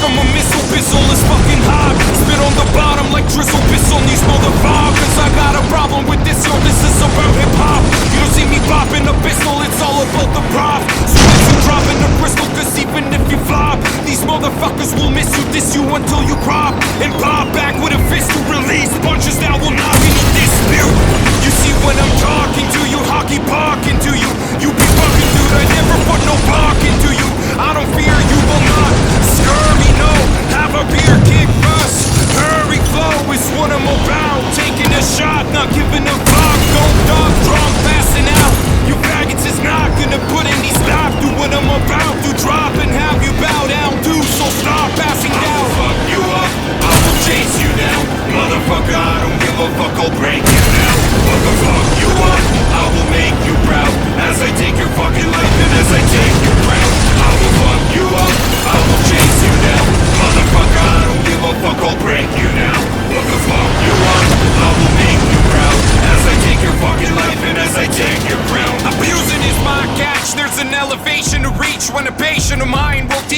I'm a missile, pistol is fucking hot. Spit on the bottom like drizzle, piss on these motherfuckers. I got a problem with this, yo, this is about hip hop. You don't see me popping a pistol, it's all about the prop. So let you drop in the crystal, cause even if you flop, these motherfuckers will miss you, diss you until you crop. And pop back with a fist to release I'm about. Taking a shot, not giving a fuck. Don't dog, drunk, passing out. You faggots is not gonna put any stop to what I'm about to drop and have you bow down to. So stop passing down. I'll fuck you up, I will chase you down. Motherfucker,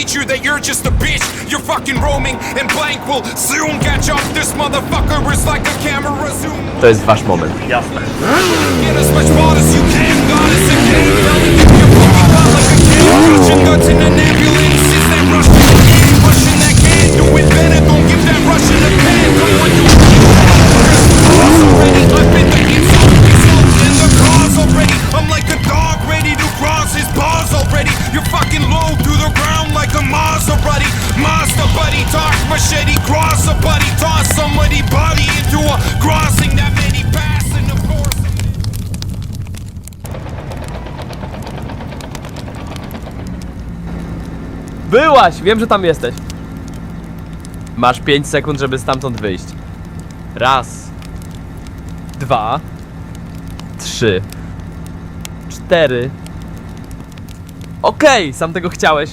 teach you that you're just a bitch. You're fucking roaming and blank will soon catch up. This motherfucker is like a camera zoom. To jest wasz moment. Jasne. Russian that can do it better, give that Russian a pen. Byłaś! Wiem, że tam jesteś. Masz 5 sekund, żeby stamtąd wyjść. Raz. Dwa. Trzy. Cztery. Okej, sam tego chciałeś.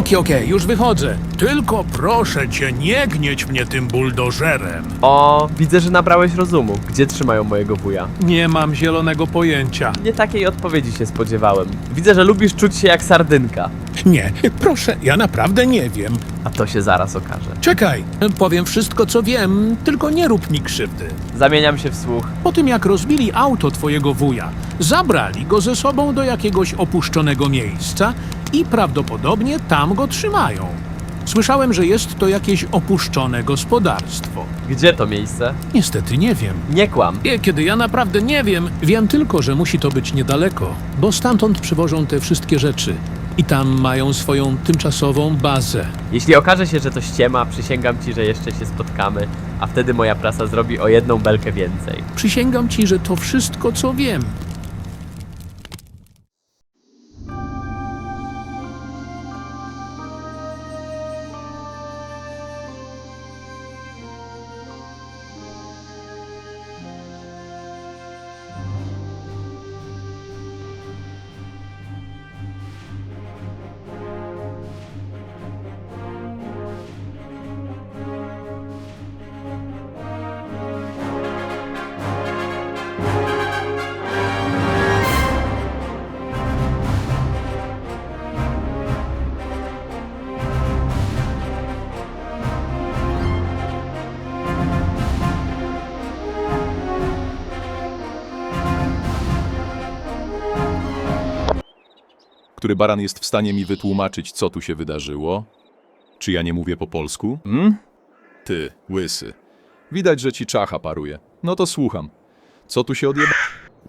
Okej, okej, już wychodzę. Tylko proszę cię, nie gnieć mnie tym buldożerem. O, widzę, że nabrałeś rozumu. Gdzie trzymają mojego wuja? Nie mam zielonego pojęcia. Nie takiej odpowiedzi się spodziewałem. Widzę, że lubisz czuć się jak sardynka. Nie, proszę, ja naprawdę nie wiem. A to się zaraz okaże. Czekaj, powiem wszystko, co wiem, tylko nie rób mi krzywdy. Zamieniam się w słuch. Po tym, jak rozbili auto twojego wuja, zabrali go ze sobą do jakiegoś opuszczonego miejsca i prawdopodobnie tam go trzymają. Słyszałem, że jest to jakieś opuszczone gospodarstwo. Gdzie to miejsce? Niestety nie wiem. Nie kłam. Nie, kiedy ja naprawdę nie wiem, wiem tylko, że musi to być niedaleko, bo stamtąd przywożą te wszystkie rzeczy. I tam mają swoją tymczasową bazę. Jeśli okaże się, że to ściema, przysięgam ci, że jeszcze się spotkamy, a wtedy moja prasa zrobi o jedną belkę więcej. Przysięgam ci, że to wszystko, co wiem. Który baran jest w stanie mi wytłumaczyć, co tu się wydarzyło? Czy ja nie mówię po polsku? Hmm? Ty, łysy. Widać, że ci czacha paruje. No to słucham. Co tu się odjeba...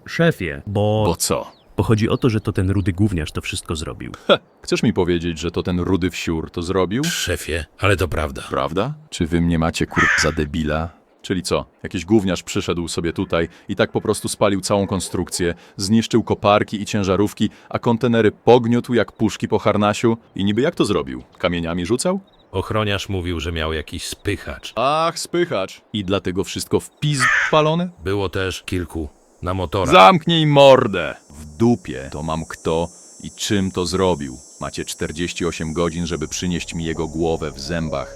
Szefie, bo... Bo co? bo chodzi o to, że to ten rudy gówniarz to wszystko zrobił. Ha, chcesz mi powiedzieć, że to ten rudy wsiór to zrobił? Szefie, ale to prawda. Prawda? Czy wy mnie macie kur... za debila? Czyli co? Jakiś gówniarz przyszedł sobie tutaj i tak po prostu spalił całą konstrukcję, zniszczył koparki i ciężarówki, a kontenery pogniótł jak puszki po harnasiu i niby jak to zrobił? Kamieniami rzucał? Ochroniarz mówił, że miał jakiś spychacz. Ach, spychacz. I dlatego wszystko w pizd palone? Było też kilku na motorach. Zamknij mordę! W dupie to mam kto i czym to zrobił. Macie 48 godzin, żeby przynieść mi jego głowę w zębach.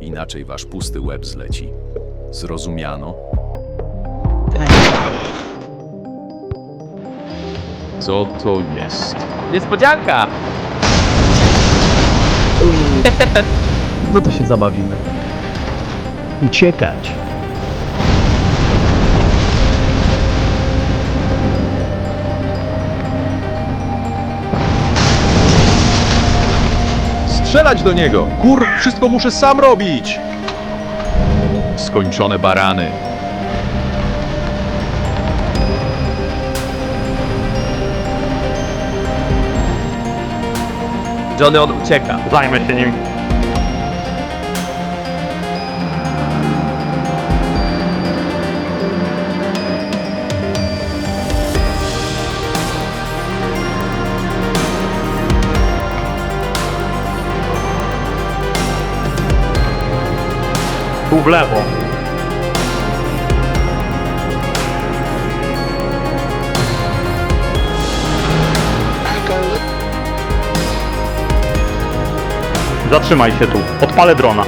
Inaczej wasz pusty łeb zleci. Zrozumiano? Co to jest? Niespodzianka! No to się zabawimy. Uciekać. Strzelać do niego! Kur, wszystko muszę sam robić! Skończone barany. Johnny, on ucieka. Zajmę się nim. Tu w lewo. Zatrzymaj się tu. Odpalę drona.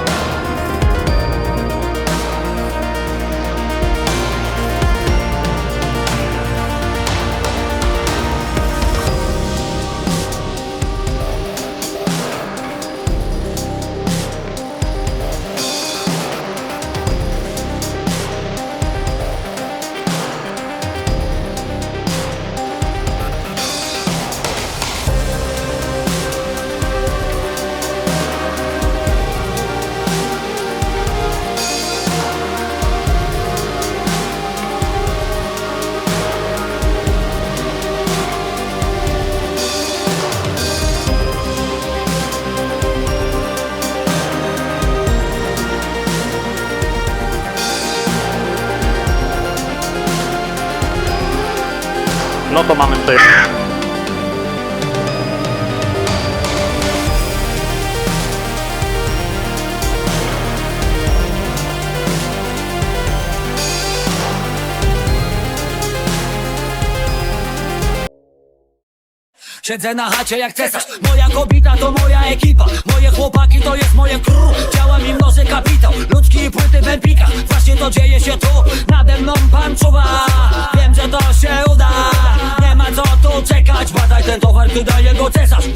No to mamy przejechać. Siedzę na chacie jak cesarz. Moja kobieta to moja ekipa. Moje chłopaki to jest moje crew. Działa mi mnoży kapitał. Ludzki i płyty w empikach Właśnie to dzieje się tu. Nade mną pan czuwa. Wiem, że to się uda. Nie ma co tu czekać. Badaj ten towar, ty daje go cesarz